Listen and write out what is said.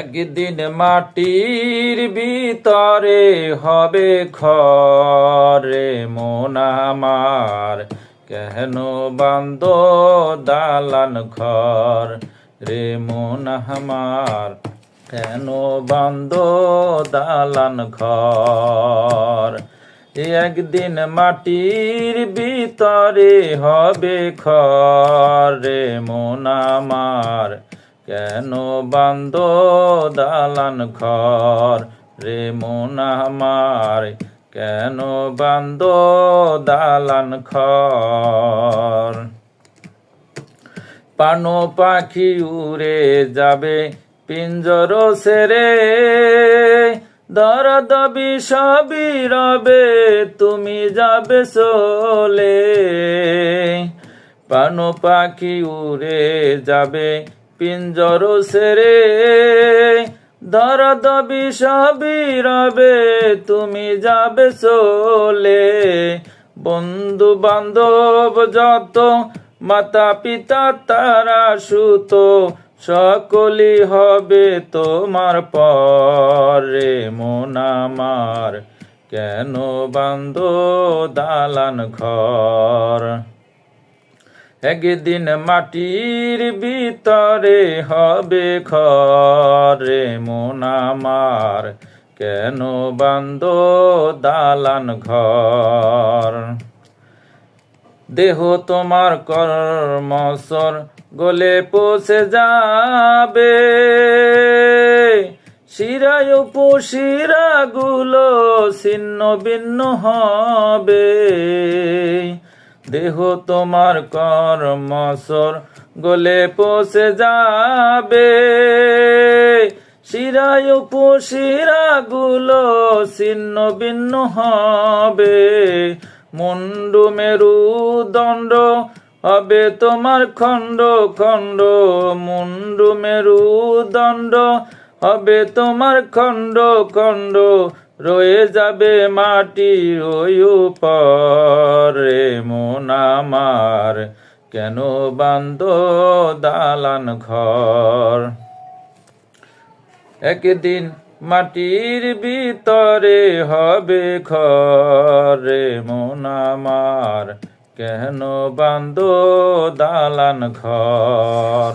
একদিন মাটির ভিতরে হবে খরে মন আমার। কেন বান্দ দালান ঘর রে মন আমার? কেন বান্দ দালান ঘর? একদিন মাটির ভিতরে হবে খরে মন আমার। কেন বান্দ দালান ঘর? রে মন কেন বান্দ দালান ঘর? পানো পাখি উড়ে যাবে, পিঞ্জর সেরে। দরদ বিষবি রবে, তুমি যাবে চলে। পানো পাখি উড়ে যাবে পিঞ্জর সেরে, দরদ বিষবি রবে, তুমি যাবে চলে। বন্ধু বান্ধব যত মাতা পিতা তারা সুত সকলি হবে তোমার পরে। মন আমার কেন বান্ধ দালান ঘর? একদিন মাটির ভিতরে হবে ঘরে মন আমার। কেন বান্ধ দালান ঘর? দেহ তোমার কর্মসর গলে পচে যাবে। শিরায় উপশিরা গুলো ছিন্ন ভিন্ন হবে। দেহ তোমার কর্মসর গলে পচে যাবে। শিরায় উপশিরা গুলো ছিন্ন ভিন্ন হবে। মুন্ডু মেরু দণ্ড হবে তোমার খণ্ড খণ্ড। মুন্ডু মেরু দণ্ড হবে তোমার খণ্ড খণ্ড। রয়ে যাবে মাটির ওই উপরে, মন কেন বান্ধ দালান ঘর? একদিন মাটির ভিতরে হবে ঘরে মন কেন বান্ধ দালান ঘর?